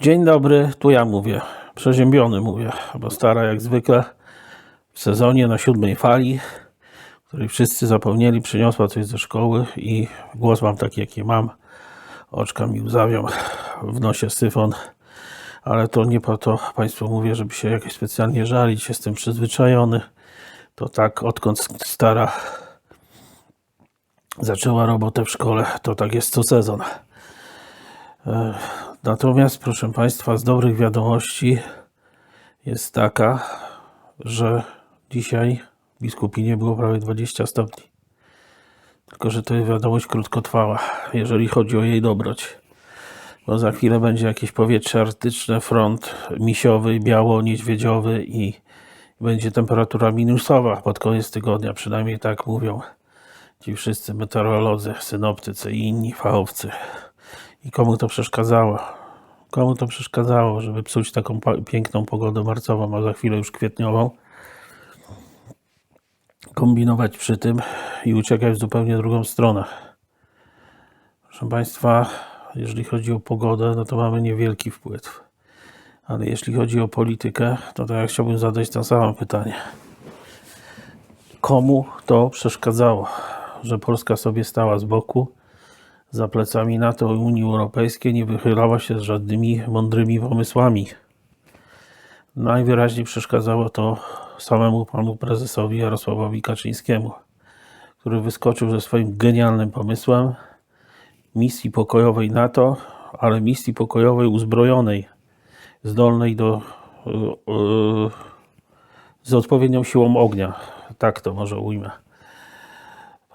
Dzień dobry, tu ja mówię. Przeziębiony mówię, bo stara jak zwykle w sezonie na siódmej fali, której wszyscy zapomnieli, przyniosła coś ze szkoły i głos mam taki, jaki mam. Oczka mi łzawią, w nosie syfon, ale to nie po to Państwu mówię, żeby się jakoś specjalnie żalić. Jestem przyzwyczajony. To tak, odkąd stara zaczęła robotę w szkole, to tak jest co sezon. Natomiast, proszę Państwa, z dobrych wiadomości jest taka, że dzisiaj w Biskupinie było prawie 20 stopni. Tylko, że to jest wiadomość krótkotrwała, jeżeli chodzi o jej dobroć. Bo za chwilę będzie jakieś powietrze arktyczne, front misiowy, biało-niedźwiedziowy i będzie temperatura minusowa pod koniec tygodnia, przynajmniej tak mówią ci wszyscy meteorolodzy, synoptycy i inni fachowcy. I komu to przeszkadzało? Komu to przeszkadzało, żeby psuć taką piękną pogodę marcową, a za chwilę już kwietniową? Kombinować przy tym i uciekać w zupełnie drugą stronę. Proszę Państwa, jeżeli chodzi o pogodę, no to mamy niewielki wpływ. Ale jeśli chodzi o politykę, to tak ja chciałbym zadać to samo pytanie. Komu to przeszkadzało, że Polska sobie stała z boku, za plecami NATO i Unii Europejskiej nie wychylała się z żadnymi mądrymi pomysłami. Najwyraźniej przeszkadzało to samemu panu prezesowi Jarosławowi Kaczyńskiemu, który wyskoczył ze swoim genialnym pomysłem misji pokojowej NATO, ale misji pokojowej uzbrojonej, zdolnej do yy, yy, z odpowiednią siłą ognia. Tak to może ujmę.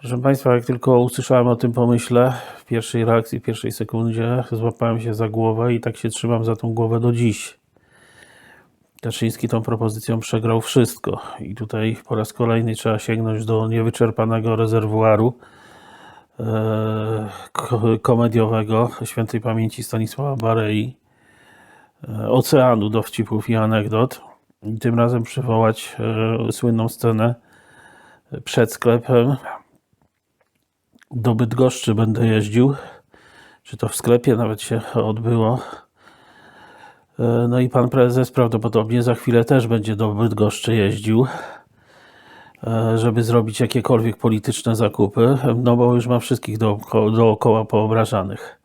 Proszę Państwa, jak tylko usłyszałem o tym pomyśle, w pierwszej reakcji, w pierwszej sekundzie złapałem się za głowę i tak się trzymam za tą głowę do dziś. Kaczyński tą propozycją przegrał wszystko i tutaj po raz kolejny trzeba sięgnąć do niewyczerpanego rezerwuaru e, ko- komediowego świętej pamięci Stanisława Barei, e, oceanu dowcipów i anegdot i tym razem przywołać e, słynną scenę przed sklepem, do Bydgoszczy będę jeździł. Czy to w sklepie nawet się odbyło. E, No i pan prezes prawdopodobnie za chwilę też będzie do Bydgoszczy jeździł, e, żeby zrobić jakiekolwiek polityczne zakupy, no bo już ma wszystkich dookoła, dookoła poobrażanych.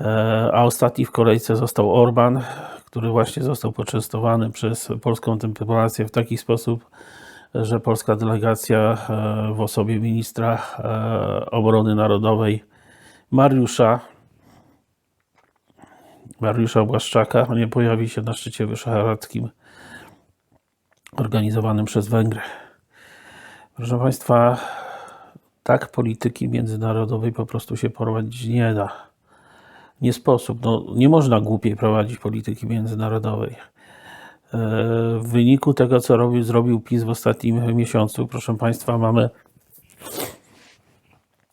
E, A ostatni w kolejce został Orban, który właśnie został poczęstowany przez polską dyplomację w taki sposób, że polska delegacja e, w osobie ministra e, obrony narodowej Mariusza Mariusza Błaszczaka nie pojawi się na szczycie wyszehradzkim organizowanym przez Węgry. Proszę Państwa, tak polityki międzynarodowej po prostu się prowadzić nie da. Nie sposób. No, nie można głupiej prowadzić polityki międzynarodowej. E, W wyniku tego, co robił, zrobił PiS w ostatnim miesiącu, proszę Państwa, mamy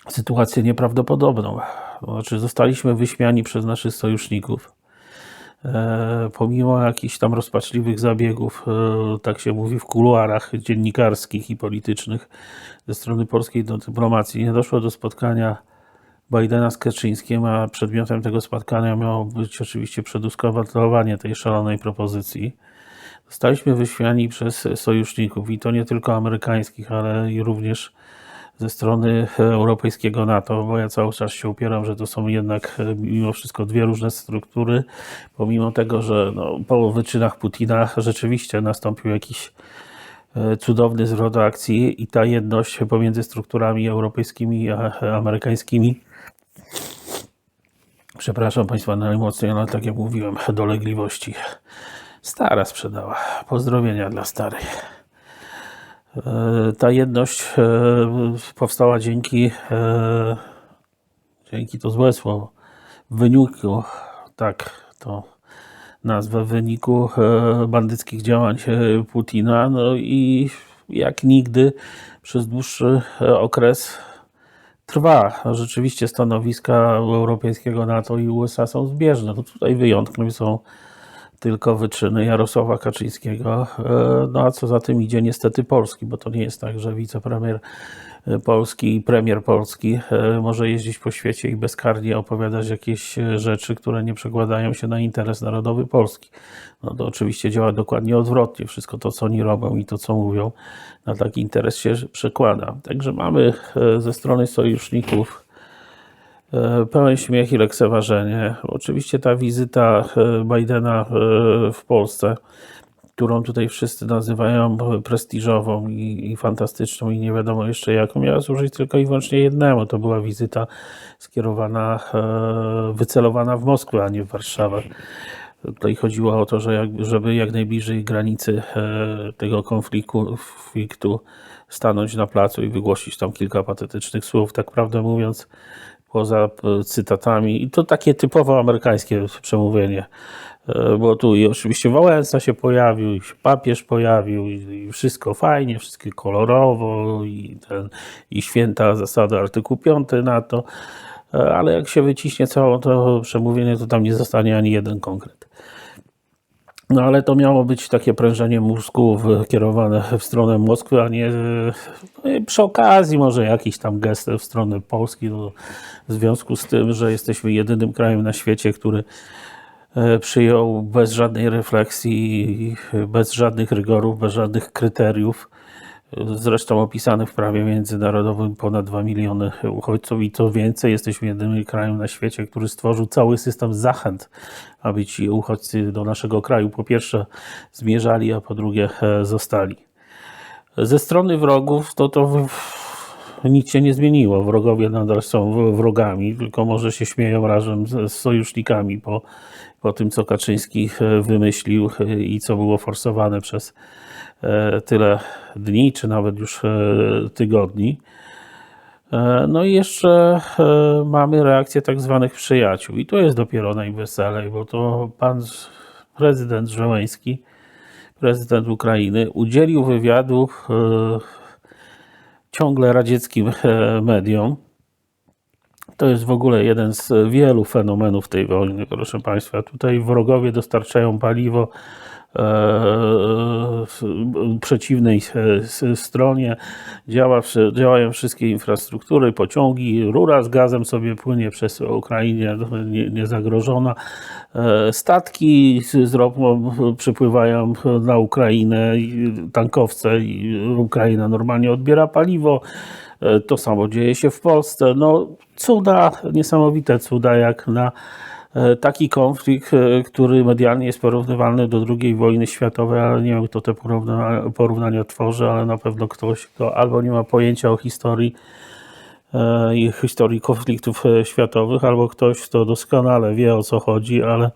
sytuację nieprawdopodobną. Znaczy, zostaliśmy wyśmiani przez naszych sojuszników. E, pomimo jakichś tam rozpaczliwych zabiegów, e, tak się mówi w kuluarach dziennikarskich i politycznych ze strony polskiej dyplomacji, nie doszło do spotkania Bidena z Kaczyńskim, a przedmiotem tego spotkania miało być oczywiście przeduskalowanie tej szalonej propozycji. Zostaliśmy wyśmiani przez sojuszników i to nie tylko amerykańskich, ale i również ze strony europejskiego NATO, bo ja cały czas się upieram, że to są jednak e, mimo wszystko dwie różne struktury, pomimo tego, że no, po wyczynach Putina rzeczywiście nastąpił jakiś e, cudowny zwrot akcji i ta jedność pomiędzy strukturami europejskimi a a amerykańskimi przepraszam Państwa najmocniej, ale tak jak mówiłem, dolegliwości stara sprzedała. Pozdrowienia dla starej. E, Ta jedność e, powstała dzięki, e, dzięki to złe słowo, w wyniku, tak to nazwę, w wyniku bandyckich działań Putina, no i jak nigdy przez dłuższy okres trwa. Rzeczywiście stanowiska europejskiego NATO i USA są zbieżne. No tutaj wyjątkiem są tylko wyczyny Jarosława Kaczyńskiego. E, No a co za tym idzie, niestety Polski, bo to nie jest tak, że wicepremier e, Polski i premier Polski e, może jeździć po świecie i bezkarnie opowiadać jakieś rzeczy, które nie przekładają się na interes narodowy Polski. No to oczywiście działa dokładnie odwrotnie. Wszystko to, co oni robią i to, co mówią, na taki interes się przekłada. Także mamy ze strony sojuszników pełen śmiech i lekceważenie. Oczywiście ta wizyta e, Bidena e, w Polsce, którą tutaj wszyscy nazywają prestiżową i, i fantastyczną i nie wiadomo jeszcze jaką, miała służyć tylko i wyłącznie jednemu. To była wizyta skierowana, e, wycelowana w Moskwę, a nie w Warszawę. Tutaj chodziło o to, że jak, żeby jak najbliżej granicy e, tego konfliktu stanąć na placu i wygłosić tam kilka patetycznych słów, tak prawdę mówiąc, poza e, cytatami. I to takie typowo amerykańskie przemówienie. E, Bo tu i oczywiście Wałęsa się pojawił, i się papież pojawił, i, wszystko fajnie, wszystko kolorowo, i, ten, i święta zasada artykuł 5 na to. E, Ale jak się wyciśnie całe to przemówienie, to tam nie zostanie ani jeden konkret. No ale to miało być takie prężenie mózgów e, kierowane w stronę Moskwy, a nie e, przy okazji może jakiś tam gest w stronę Polski, no, w związku z tym, że jesteśmy jedynym krajem na świecie, który e, przyjął bez żadnej refleksji, bez żadnych rygorów, bez żadnych kryteriów, zresztą opisanych w prawie międzynarodowym ponad 2 miliony uchodźców i co więcej, jesteśmy jedynym krajem na świecie, który stworzył cały system zachęt, aby ci uchodźcy do naszego kraju po pierwsze zmierzali, a po drugie e, zostali. Ze strony wrogów to to nic się nie zmieniło. Wrogowie nadal są wrogami, tylko może się śmieją razem z, sojusznikami po, po tym, co Kaczyński e, wymyślił e, i co było forsowane przez e, tyle dni, czy nawet już tygodni. No i jeszcze mamy reakcję tak zwanych przyjaciół. I to jest dopiero najweselej, bo to pan prezydent Żeleński, prezydent Ukrainy, udzielił wywiadu ciągle radzieckim e, mediom. To jest w ogóle jeden z wielu fenomenów tej wojny, proszę Państwa. Tutaj wrogowie dostarczają paliwo przeciwnej stronie, Działa, działają wszystkie infrastruktury, pociągi, rura z gazem sobie płynie przez Ukrainę nie- niezagrożona. E, Statki z ropą przypływają na Ukrainę, tankowce i Ukraina normalnie odbiera paliwo. E, To samo dzieje się w Polsce. No, cuda, niesamowite cuda, jak na taki konflikt, e, który medialnie jest porównywalny do II wojny światowej, ale nie wiem, kto te porówna- porównania tworzy, ale na pewno ktoś, kto albo nie ma pojęcia o historii e, i historii konfliktów e, światowych, albo ktoś, kto doskonale wie o co chodzi, ale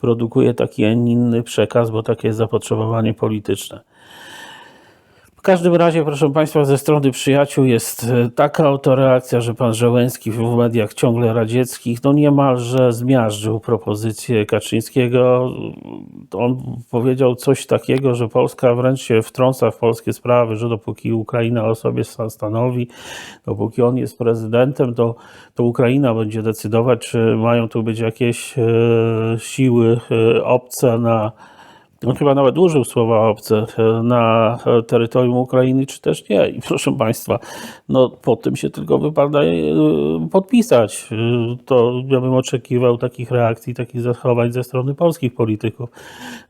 produkuje taki, inny przekaz, bo takie jest zapotrzebowanie polityczne. Każdym razie, proszę Państwa, ze strony przyjaciół jest e, taka autoreakcja, że pan Żeleński w mediach ciągle radzieckich no niemalże zmiażdżył propozycję Kaczyńskiego. On powiedział coś takiego, że Polska wręcz się wtrąca w polskie sprawy, że dopóki Ukraina o sobie sta- stanowi, dopóki on jest prezydentem, to, to Ukraina będzie decydować, czy mają tu być jakieś e, siły e, obce na chyba nawet użył słowa obce e, na terytorium Ukrainy, czy też nie. I proszę Państwa, no po tym się tylko wypada e, podpisać. E, To ja bym oczekiwał takich reakcji, takich zachowań ze strony polskich polityków.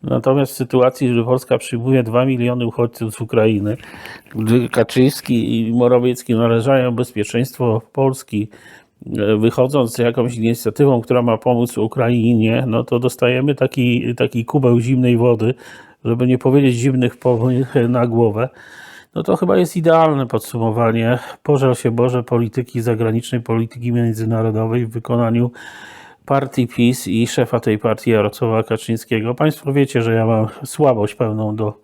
Natomiast w sytuacji, że Polska przyjmuje 2 miliony uchodźców z Ukrainy, gdy Kaczyński i Morawiecki narażają bezpieczeństwo Polski, wychodząc z jakąś inicjatywą, która ma pomóc Ukrainie, no to dostajemy taki, taki kubeł zimnej wody, żeby nie powiedzieć zimnych pomych na głowę. No to chyba jest idealne podsumowanie. Pożal się Boże polityki zagranicznej, polityki międzynarodowej w wykonaniu partii PiS i szefa tej partii Jarosława Kaczyńskiego. Państwo wiecie, że ja mam słabość pełną do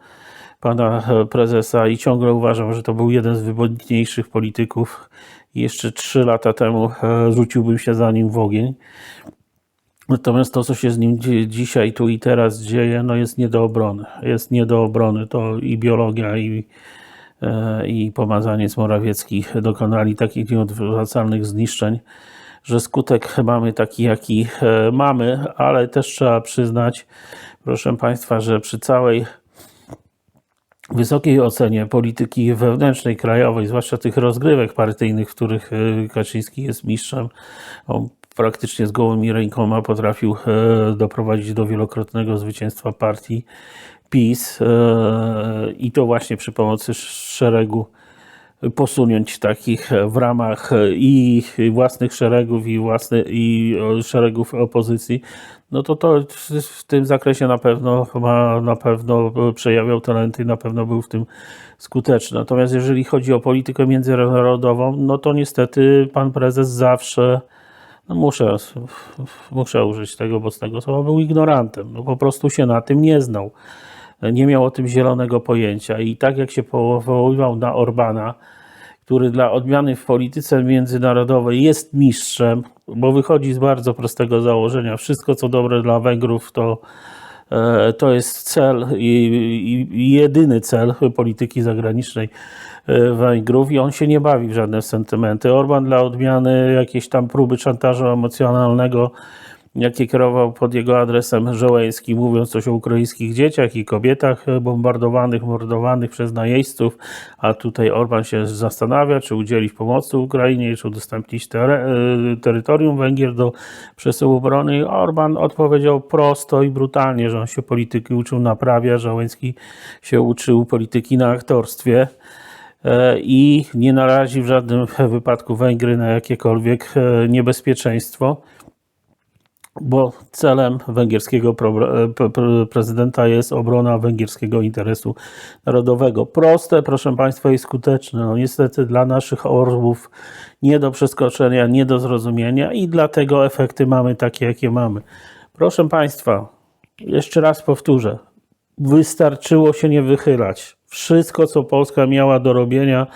pana prezesa i ciągle uważam, że to był jeden z wybitniejszych polityków. Jeszcze trzy lata temu e, rzuciłbym się za nim w ogień. Natomiast to, co się z nim dzisiaj, tu i teraz dzieje, no jest nie do obrony. Jest nie do obrony. To i biologia, i, e, i pomazaniec Morawiecki dokonali takich nieodwracalnych zniszczeń, że skutek mamy taki, jaki e, mamy, ale też trzeba przyznać, proszę Państwa, że przy całej wysokiej ocenie polityki wewnętrznej, krajowej, zwłaszcza tych rozgrywek partyjnych, w których e, Kaczyński jest mistrzem. On praktycznie z gołymi rękoma potrafił e, doprowadzić do wielokrotnego zwycięstwa partii PiS e, i to właśnie przy pomocy szeregu posunięć takich w ramach i własnych szeregów i, własne, i szeregów opozycji, no to to w tym zakresie na pewno ma, na pewno przejawiał talenty i na pewno był w tym skuteczny. Natomiast jeżeli chodzi o politykę międzynarodową, no to niestety pan prezes zawsze no muszę, muszę użyć tego mocnego słowa, był ignorantem. No po prostu się na tym nie znał. Nie miał o tym zielonego pojęcia. I tak jak się powoływał na Orbana, który dla odmiany w polityce międzynarodowej jest mistrzem, bo wychodzi z bardzo prostego założenia. Wszystko, co dobre dla Węgrów, to, e, to jest cel i, i, jedyny cel polityki zagranicznej e, Węgrów i on się nie bawi w żadne sentymenty. Orban dla odmiany jakieś tam próby szantażu emocjonalnego jakie kierował pod jego adresem Żołęski, mówiąc coś o ukraińskich dzieciach i kobietach bombardowanych, mordowanych przez najeźdźców, a tutaj Orban się zastanawia, czy udzielić pomocy Ukrainie, czy udostępnić ter terytorium Węgier do przesyłu broni. Orban odpowiedział prosto i brutalnie, że on się polityki uczył naprawia, Żołęski się uczył polityki na aktorstwie. E, i nie narazi w żadnym wypadku Węgry na jakiekolwiek e, niebezpieczeństwo bo celem węgierskiego prezydenta jest obrona węgierskiego interesu narodowego. Proste, proszę Państwa, i skuteczne. No, niestety dla naszych orłów nie do przeskoczenia, nie do zrozumienia i dlatego efekty mamy takie, jakie mamy. Proszę Państwa, jeszcze raz powtórzę. Wystarczyło się nie wychylać. Wszystko, co Polska miała do robienia,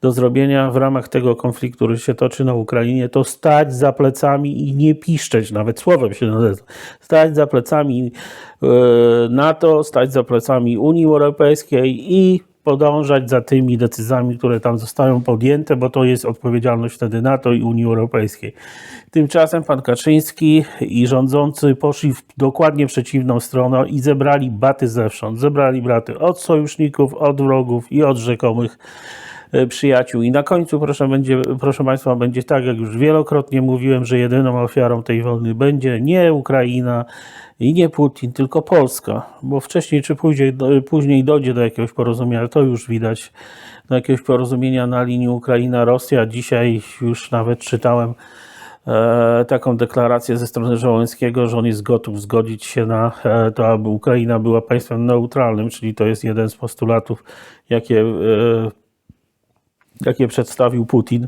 do zrobienia w ramach tego konfliktu, który się toczy na Ukrainie, to stać za plecami i nie piszczeć, nawet słowem się nazywa, stać za plecami e, NATO, stać za plecami Unii Europejskiej i podążać za tymi decyzjami, które tam zostają podjęte, bo to jest odpowiedzialność wtedy NATO i Unii Europejskiej. Tymczasem pan Kaczyński i rządzący poszli w dokładnie przeciwną stronę i zebrali baty zewsząd. Zebrali baty od sojuszników, od wrogów i od rzekomych przyjaciół. I na końcu, proszę, będzie, proszę Państwa, będzie tak, jak już wielokrotnie mówiłem, że jedyną ofiarą tej wojny będzie nie Ukraina i nie Putin, tylko Polska, bo wcześniej czy później, później dojdzie do jakiegoś porozumienia, to już widać, do jakiegoś porozumienia na linii Ukraina-Rosja. Dzisiaj już nawet czytałem e, taką deklarację ze strony Żołęskiego, że on jest gotów zgodzić się na e, to, aby Ukraina była państwem neutralnym, czyli to jest jeden z postulatów, jakie e, jakie przedstawił Putin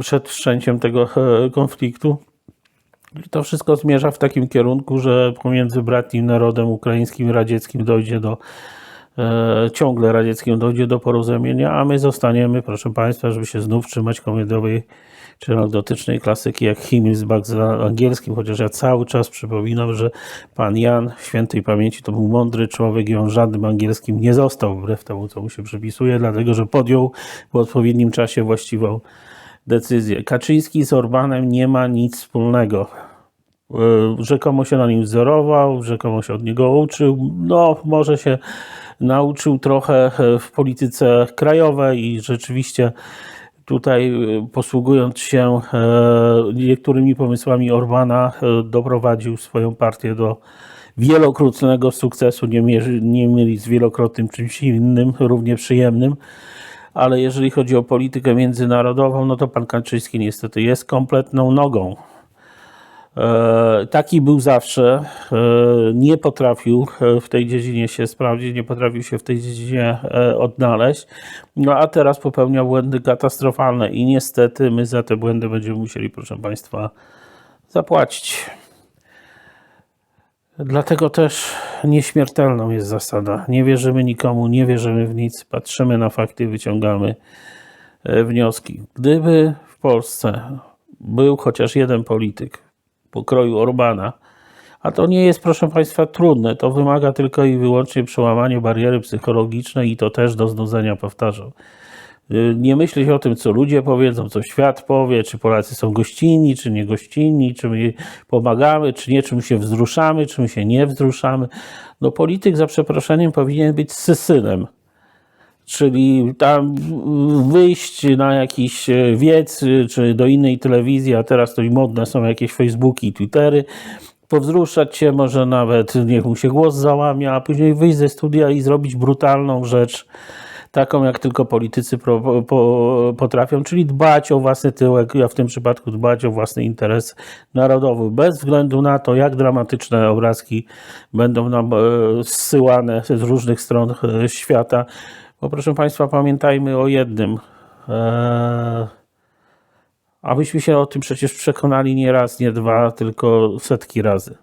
przed wszczęciem tego e, konfliktu. I to wszystko zmierza w takim kierunku, że pomiędzy bratnim narodem ukraińskim i radzieckim dojdzie do e, ciągle radzieckim dojdzie do porozumienia, a my zostaniemy, proszę Państwa, żeby się znów trzymać komediowej czy anegdotycznej klasyki jak Himmelsbach z angielskim, chociaż ja cały czas przypominam, że pan Jan świętej pamięci to był mądry człowiek i on żadnym angielskim nie został, wbrew temu, co mu się przypisuje, dlatego, że podjął w odpowiednim czasie właściwą decyzję. Kaczyński z Orbanem nie ma nic wspólnego. E, rzekomo się na nim wzorował, rzekomo się od niego uczył. No, może się nauczył trochę w polityce krajowej i rzeczywiście tutaj y, posługując się e, niektórymi pomysłami Orbana, e, doprowadził swoją partię do wielokrotnego sukcesu, nie, mierzy, nie mieli z wielokrotnym czymś innym, równie przyjemnym. Ale jeżeli chodzi o politykę międzynarodową, no to pan Kaczyński niestety jest kompletną nogą taki był zawsze. E, nie potrafił e, w tej dziedzinie się sprawdzić, nie potrafił się w tej dziedzinie odnaleźć. No a teraz popełnia błędy katastrofalne i niestety my za te błędy będziemy musieli, proszę Państwa, zapłacić. Dlatego też nieśmiertelną jest zasada. Nie wierzymy nikomu, nie wierzymy w nic, patrzymy na fakty, wyciągamy wnioski. Gdyby w Polsce był chociaż jeden polityk, pokroju Orbana. A to nie jest, proszę Państwa, trudne. To wymaga tylko i wyłącznie przełamania bariery psychologicznej i to też do znudzenia, powtarzam. Y, Nie myśleć o tym, co ludzie powiedzą, co świat powie, czy Polacy są gościnni, czy nie gościnni, czy my pomagamy, czy nie, czy my się wzruszamy, czy my się nie wzruszamy. No polityk za przeproszeniem powinien być sysynem czyli tam wyjść na jakiś e, wiec, y, czy do innej telewizji, a teraz to i modne są jakieś Facebooki Twittery, powzruszać się, może nawet niech mu się głos załamia, a później wyjść ze studia i zrobić brutalną rzecz, taką jak tylko politycy pro, po, potrafią, czyli dbać o własny tyłek, a w tym przypadku dbać o własny interes narodowy, bez względu na to, jak dramatyczne obrazki będą nam e, zsyłane z różnych stron e, świata. Bo proszę Państwa, pamiętajmy o jednym. Eee, a myśmy się o tym przecież przekonali nie raz, nie dwa, tylko setki razy.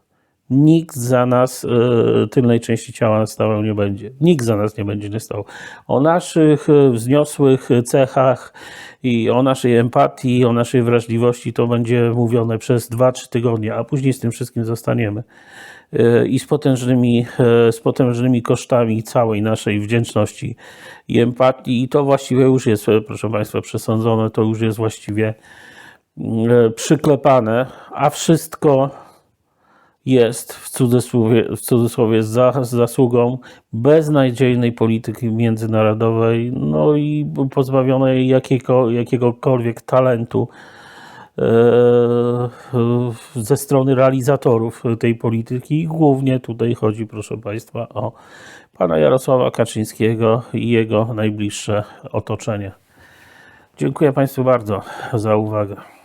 Nikt za nas e, tylnej części ciała stał nie będzie. Nikt za nas nie będzie nie stał. O naszych e, wzniosłych cechach i o naszej empatii, o naszej wrażliwości to będzie mówione przez 2-3 tygodnie, a później z tym wszystkim zostaniemy. E, I z potężnymi, z potężnymi kosztami całej naszej wdzięczności i empatii. I to właściwie już jest, proszę Państwa, przesądzone, to już jest właściwie przyklepane, a wszystko jest w cudzysłowie, w cudzysłowie za, zasługą beznadziejnej polityki międzynarodowej, no i pozbawionej jakiego, jakiegokolwiek talentu e, ze strony realizatorów tej polityki. Głównie tutaj chodzi, proszę Państwa, o pana Jarosława Kaczyńskiego i jego najbliższe otoczenie. Dziękuję Państwu bardzo za uwagę.